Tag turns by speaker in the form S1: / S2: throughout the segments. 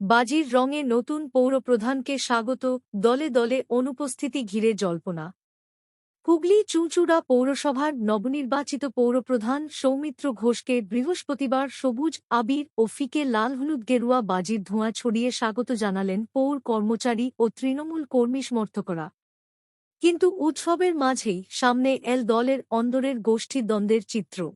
S1: বাজির রঙে নতুন পৌরপ্রধানকে স্বাগত, দলে দলে অনুপস্থিতি ঘিরে জল্পনা। হুগলি চুঁচুড়া পৌরসভার নবনির্বাচিত পৌরপ্রধান সৌমিত্র ঘোষকে বৃহস্পতিবার সবুজ, আবির ও ফিকে লাল হলুদ গেরুয়া বাজির ধোঁয়া ছড়িয়ে স্বাগত জানালেন পৌর কর্মচারী ও তৃণমূল কর্মী সমর্থকরা। কিন্তু উৎসবের মাঝেই সামনে এল দলের অন্দরের গোষ্ঠী দ্বন্দ্বের চিত্র।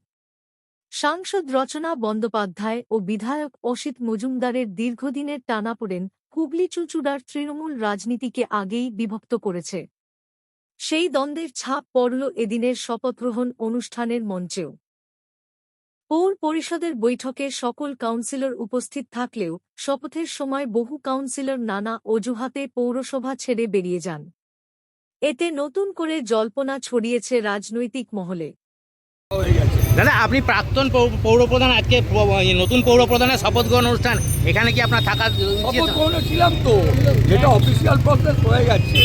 S1: সাংসদ রচনা বন্দ্যোপাধ্যায় ও বিধায়ক অসিত মজুমদারের দীর্ঘদিনের টানাপোড়েন হুগলি চুঁচুড়ার তৃণমূল রাজনীতিকে আগেই বিভক্ত করেছে। সেই দ্বন্দ্বের ছাপ পড়ল এদিনের শপথগ্রহণ অনুষ্ঠানের মঞ্চেও। পৌর পরিষদের বৈঠকে সকল কাউন্সিলর উপস্থিত থাকলেও শপথের সময় বহু কাউন্সিলর নানা অজুহাতে পৌরসভা ছেড়ে বেরিয়ে যান। এতে নতুন করে জল্পনা ছড়িয়েছে রাজনৈতিক মহলে।
S2: দাদা আপনি প্রাক্তন পৌরপ্রধান আজকে নতুন পৌরপ্রধানের শপথ গ্রহণ অনুষ্ঠান এখানে কি আপনার থাকা
S3: শপথ গ্রহণে ছিলাম তো যেটা অফিসিয়াল প্রসেস হয়ে গেছে।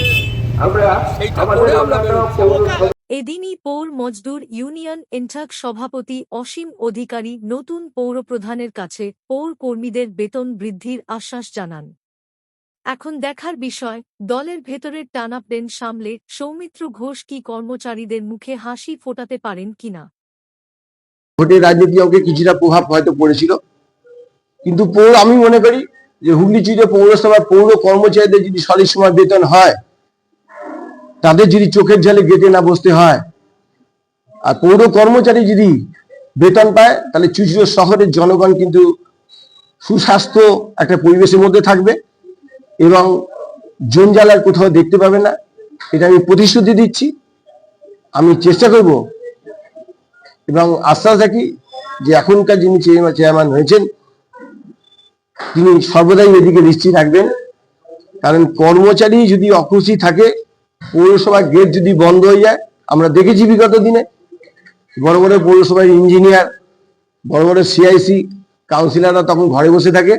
S1: এদিনই পৌর মজদুর ইউনিয়ন ইন্টাক সভাপতি অসীম অধিকারী নতুন পৌরপ্রধানের কাছে পৌর কর্মীদের বেতন বৃদ্ধির আশ্বাস জানান। এখন দেখার বিষয় দলের ভেতরের টানাপড়েন সামলে সৌমিত্র ঘোষ কি কর্মচারীদের মুখে হাসি ফোটাতে পারেন কিনা?
S4: ভোটের রাজনীতি আমাকে কিছুটা প্রভাব হয়তো পড়েছিল। কিন্তু পৌর, আমি মনে করি যে হুগলি চিঠে পৌরসভার পৌর কর্মচারীদের যদি সঠিক সময় বেতন হয়, তাদের যদি চোখের জলে গেটে না বসতে হয়, আর পৌর কর্মচারী যদি বেতন পায়, তাহলে চুচুড়ো শহরের জনগণ কিন্তু সুস্বাস্থ্য একটা পরিবেশের মধ্যে থাকবে এবং জঞ্জালার কোথাও দেখতে পাবে না। এটা আমি প্রতিশ্রুতি দিচ্ছি। আমি চেষ্টা করব এবং আশ্বাস রাখি যে এখনকার যিনি চেয়ারম্যান চেয়ারম্যান হয়েছেন, তিনি সর্বদাই এদিকে দৃষ্টি রাখবেন কারণ কর্মচারী যদি অখুশি থাকে, পৌরসভার গেট যদি বন্ধ হয়ে যায়, আমরা দেখেছি বিগত দিনে, বড় বড় পৌরসভার ইঞ্জিনিয়ার বড় বড় সিআইসি কাউন্সিলাররা তখন ঘরে বসে থাকে,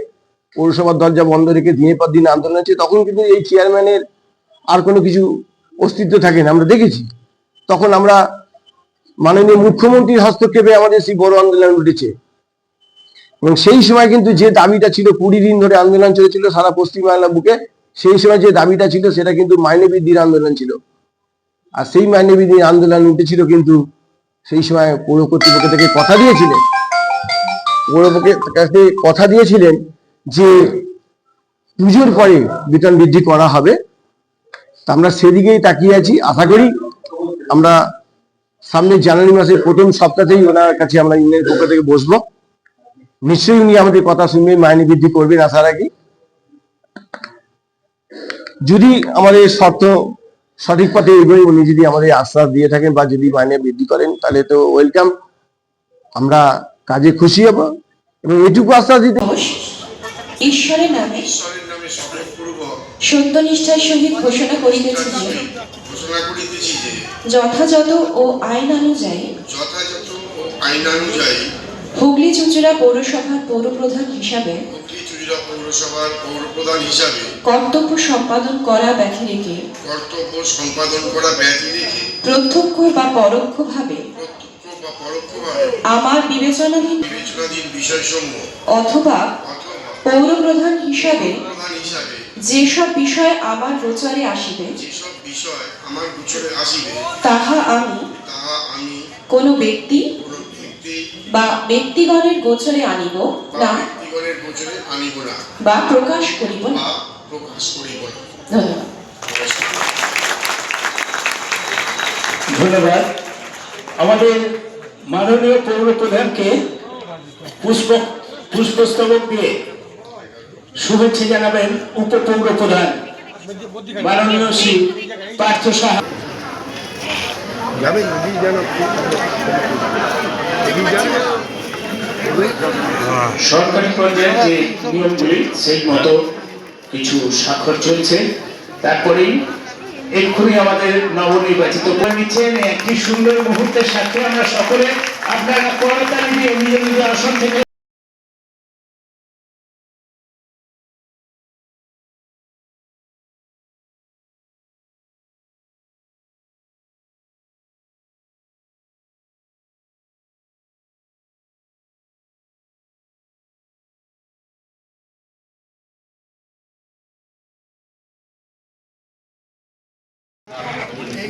S4: পৌরসভার দরজা বন্ধ রেখে দিনের পর দিন আন্দোলন হচ্ছে, তখন কিন্তু এই চেয়ারম্যানের আর কোনো কিছু অস্তিত্ব থাকে না, আমরা দেখেছি। তখন আমরা মাননীয় মুখ্যমন্ত্রীর হস্তক্ষেপে আমাদের সেই বড় আন্দোলন উঠেছে এবং সেই সময় কিন্তু যে দাবিটা ছিল, কুড়ি দিন ধরে আন্দোলন চলেছিল সারা পশ্চিমবাংলা বুকে, সেই সময় যে দাবিটা ছিল সেটা কিন্তু মাইনে বৃদ্ধির আন্দোলন ছিল। আর সেই মাইনে বৃদ্ধির আন্দোলন উঠেছিল কিন্তু সেই সময় পৌর কর্তৃপক্ষ থেকে কথা দিয়েছিলেন। পৌরপক্ষের কথা দিয়েছিলেন যে পুজোর পরে বেতন বৃদ্ধি করা হবে। আমরা সেদিকেই তাকিয়ে আছি। আশা করি আমরা সামনে জানুয়ারি মাসের প্রথম সপ্তাহতেই ওনার কাছে আমরা ইউনিয়নের পক্ষ থেকে বসবো। নিশ্চয়ই উনি আমাদের কথা শুনবেন মাইনে বৃদ্ধি করবেন আশা রাখি। যদি আমাদের শর্ত সঠিক পথে এগোয়, উনি যদি আমাদের আশ্বাস দিয়ে থাকেন বা যদি মাইনে বৃদ্ধি করেন, তাহলে তো ওয়েলকাম আমরা কাজে খুশি হব এবং এটুকু আশ্বাস দিতে
S5: ঈশ্বরের নামে
S6: ঈশ্বরের নামে শপথপূর্বক
S5: সত্যনিষ্ঠার সহিত ঘোষণা করিতেছি যে
S6: ঘোষণা করিতেছি যে
S5: যথাযথ ও আইন অনুযায়ী
S6: যথাযথ ও আইনানুযায়ী
S5: হুগলি চুঁচুড়া পৌরসভার পৌরপ্রধান হিসাবে
S6: হুগলি চুরিরা পৌরসভার পৌরপ্রধান হিসাবে
S5: কর্তব্য সম্পাদন করা ব্যতিরেকে
S6: কর্তব্য সম্পাদন করা ব্যতি রেখে
S5: প্রত্যক্ষ বা পরোক্ষভাবে
S6: প্রত্যক্ষ বা পরোক্ষভাবে
S5: আমার বিবেচনাধীন
S6: বিবেচনাধীন বিষয়সমূহ
S5: অথবা
S6: অথবা
S5: পৌর প্রধান হিসাবে যেসব বিষয় আমার প্রচারে আসিবে
S6: যেসব বিষয় আমার গোচরে আসিবে
S5: তাহা আমি
S6: তাহা আমি
S5: কোনো ব্যক্তি বা ব্যক্তিগণের গোচরে আনিব না
S6: ব্যক্তিগণের গোচরে আনিব না
S5: বা প্রকাশ করিব না।
S6: প্রকাশ করিব না।
S5: ধন্যবাদ।
S7: ধন্যবাদ। আমাদের মাননীয় পৌর প্রধানকে পুষ্প পুষ্পস্তবক দিয়ে শুভেচ্ছা জানাবেন উপপৌর প্রধান মাননীয় শ্রী পার্থ সাহা। সরকারি পর্যায়ে যে নিয়মগুলি সেই মতো কিছু স্বাক্ষর চলছে। তারপরেই এক্ষুনি আমাদের নবনির্বাচিত করে নিচ্ছেন একটি সুন্দর মুহূর্তের সাথে আমরা সকলে আপনারা করতালি দিয়ে নিজ নিজ আসন থেকে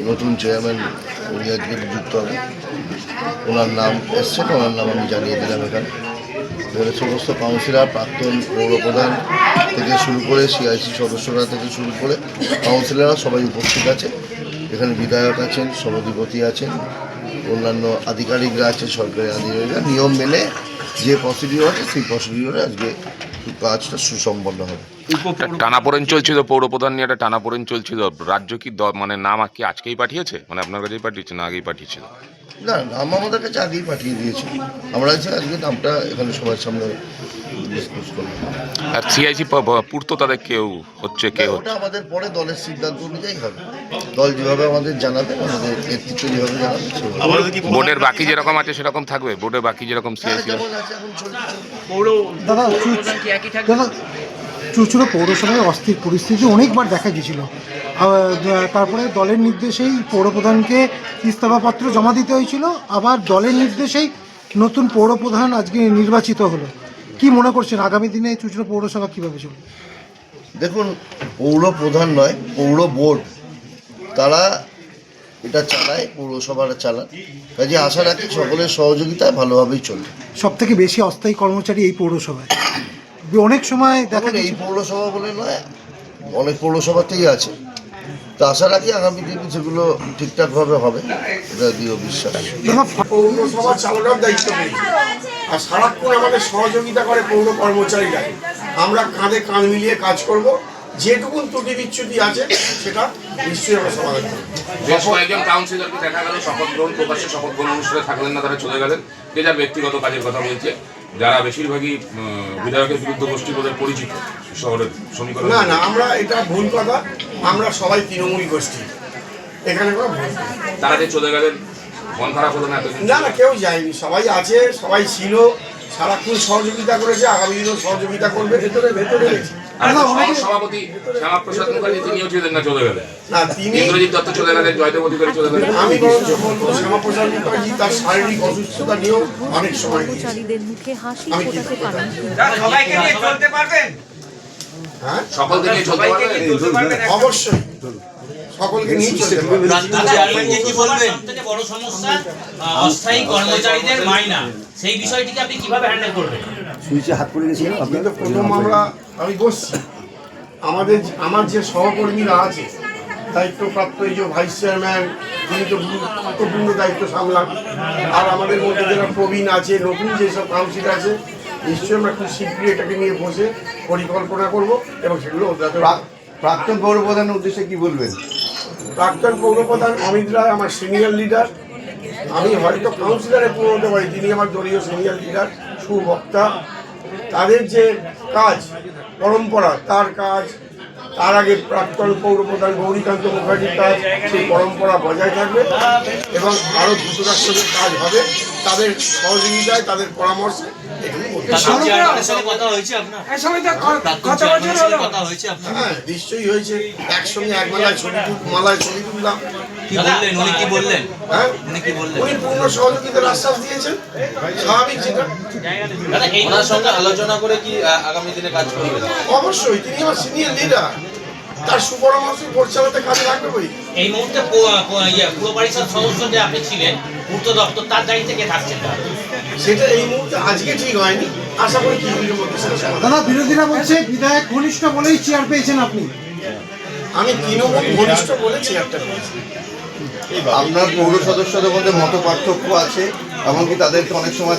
S8: নতুন চেয়ারম্যান উনি আজকে যুক্ত হবে। ওনার নাম এসছেন ওনার নাম আমি জানিয়ে দিলাম এখানে। এবারে সমস্ত কাউন্সিলর প্রাক্তন পৌরপ্রধান থেকে শুরু করে সিআইসি সদস্যরা থেকে শুরু করে কাউন্সিলররা সবাই উপস্থিত আছে। এখানে বিধায়ক আছেন, সভাধিপতি আছেন, অন্যান্য আধিকারিকরা আছে সরকারি আধিকারিকরা। নিয়ম মেনে যে প্রসিডিওর আছে, সেই প্রসিডিওরে আজকে কাজটা সুসম্পন্ন হবে।
S9: টানাপোড়েন চলছিল পৌরপ্রধান নিয়ে একটা টানাপোড়েন চলছিল। রাজ্য কি দ- মানে নাম কি আজকেই পাঠিয়েছে? মানে আপনার কাছেই পাঠিয়েছে না আগেই পাঠিয়েছিল?
S8: না নাম আমাদের কাছে আগেই পাঠিয়ে দিয়েছে। আমরা আজকে আজকে নামটা এখানে সবার সামনে করলাম।
S9: আর সিআইসি পূর্ত তাদের কেউ হচ্ছে কেউ
S8: ওটা আমাদের পরে দলের সিদ্ধান্ত অনুযায়ী হবে। দল যেভাবে আমাদের জানাবে আমাদের নেতৃত্ব যেভাবে জানাবে সেভাবে।
S9: বোর্ডের বাকি যেরকম আছে সেরকম থাকবে? বোর্ডের বাকি যেরকম
S8: হ্যাঁ,
S9: সিআইসি
S8: যেমন আছে। এখন চলছে।
S10: দাদা চুচুড়ো পৌরসভায় অস্থির পরিস্থিতি অনেকবার দেখা আহ, তারপরে দলের নির্দেশেই পৌরপ্রধানকে ইস্তফাপত্র জমা দিতে হয়েছিল আবার দলের নির্দেশেই নতুন পৌরপ্রধান আজকে নির্বাচিত হলো। কি মনে করছেন? আগামী দিনে চুচুড়ো পৌরসভা কীভাবে চলবে?
S8: দেখুন পৌর প্রধান নয় পৌর বোর্ড। তারা এটা চালায় পৌরসভাটা চালান কাজে আশা রাখি সকলের সহযোগিতায় ভালোভাবেই চলবে।
S10: সব থেকে বেশি অস্থায়ী কর্মচারী এই পৌরসভায়। অনেক সময় দেখা
S8: দেখুন এই পৌরসভা বলে নয় অনেক পৌরসভাতেই আছে। তো আশা রাখি আগামী দিনে সেগুলো ঠিকঠাকভাবে হবে? এটা দৃঢ় বিশ্বাস।
S6: পৌরসভা চালানোর দায়িত্ব আর সারাক্ষণ আমাদের সহযোগিতা করে পৌর কর্মচারীরা। আমরা কাঁধে কাঁধ মিলিয়ে কাজ করব। যেটুকুন ত্রুটি বিচ্যুতি আছে সেটা নিশ্চয়ই আমরা সমাধান করব।
S9: বেশ কয়েকজন কাউন্সিলরকে দেখা গেল শপথ গ্রহণ প্রকাশ্যে শপথ গ্রহণ অনুষ্ঠানে থাকলেন না তারা চলে গেলেন। যে যার ব্যক্তিগত কাজের কথা বলছে। যারা বেশিরভাগই বিধায়কের বিরুদ্ধ গোষ্ঠী বলে পরিচিত শহরের সমীকরণ।
S6: না না আমরা এটা ভুল কথা। আমরা সবাই তৃণমূল গোষ্ঠী। এখানে কোনো ভুল।
S9: তারা যে চলে গেলেন মন খারাপ হলো না
S6: না না কেউ যায়নি। সবাই আছে সবাই ছিল। সারাক্ষণ সহযোগিতা করেছে আগামী দিনেও সহযোগিতা করবে ভেতরে ভেতরে।
S9: আর একটা সহ সভাপতি শ্যামাপ্রসাদ মুখার্জি তিনিও ছিলেন না চলে গেলেন।
S6: না তিনি
S9: ইন্দ্রজিৎ দত্ত চলে গেলেন জয়দেব অধিকারী চলে গেলেন।
S6: আমি বরঞ্চ বলব শ্যামাপ্রসাদ মুখার্জি তার শারীরিক অসুস্থতা নিয়েও অনেক সময়
S1: মুখে হাসি
S6: আমি কি
S1: ফোটাতে পারেন। তিনি।
S6: হ্যাঁ?
S9: সকলকে নিয়ে চলতে পারবে
S6: অবশ্যই। সকলকে নিয়ে চলতে পারবে
S2: কি বলবেন? সবথেকে বড় সমস্যা অস্থায়ী কর্মচারীদের মাইনা। সেই বিষয়টিকে আপনি কীভাবে হ্যান্ডেল করবেন?
S6: কিন্তু প্রথম আমরা আমি বসছি। আমাদের যে- আমার যে সহকর্মীরা আছে দায়িত্বপ্রাপ্ত এই যে ভাইস চেয়ারম্যান তিনি তো গুরুত্বপূর্ণ দায়িত্ব সামলান আর আমাদের মধ্যে যারা প্রবীণ আছে নতুন যেসব কাউন্সিল আছে নিশ্চয়ই আমরা খুব শীঘ্রই এটাকে নিয়ে বসে পরিকল্পনা করব এবং সেগুলো
S8: প্রাক্তন পৌরপ্রধানের উদ্দেশ্যে কি বলবেন?
S6: প্রাক্তন পৌরপ্রধান অমিত রায়, আমার সিনিয়র লিডার। আমি হয়তো কাউন্সিলরে পুরো হতে পারি তিনি আমার দলীয় সিনিয়র লিডার, সুবক্তা। তাদের যে কাজ, পরম্পরা, তার কাজ, তার আগে প্রাক্তন পৌরপ্রধান গৌরীকান্ত মুখার্জির কাজ, সেই পরম্পরা বজায় থাকবে। এবং আরও দ্রুততার সঙ্গে কাজ হবে। তাদের সহযোগিতায়, তাদের পরামর্শে হ্যাঁ নিশ্চয়ই হয়েছে। একসঙ্গে এক মালায় ছবি মালায় ছবি তুললাম।
S2: কি বললেন? উনি কি বললেন?
S6: হ্যাঁ?
S2: উনি কি বললেন?
S6: উনি পূর্ণ সহযোগিতার আশ্বাস দিয়েছেন। স্বাভাবিক যেটা
S2: ওনার সঙ্গে আলোচনা করে কি আগামী দিনে কাজ করবেন?
S6: অবশ্যই তিনি আমার সিনিয়র লিডার তার সুপরামর্শ পরিচালনাতে কাজে লাগবে
S2: এই মুহূর্তে ইয়ে, পরিষদ সদস্য যে আপনি ছিলেন পূর্ত দপ্তর তার দায়িত্বে কে থাকছেন?
S6: সেটা এই মুহূর্তে আজকে ঠিক হয়নি। আশা করি কিছুদিনের মধ্যে
S10: দাদা বিরোধীরা বলছে বিধায়ক ঘনিষ্ঠ বলেই চেয়ার পেয়েছেন আপনি।
S6: আমি তৃণমূল ঘনিষ্ঠ বলে চেয়ারটা পেয়েছি।
S8: আপনার পৌর সদস্যদের মধ্যে মত পার্থক্য আছে এমনকি তাদেরকে অনেক সময়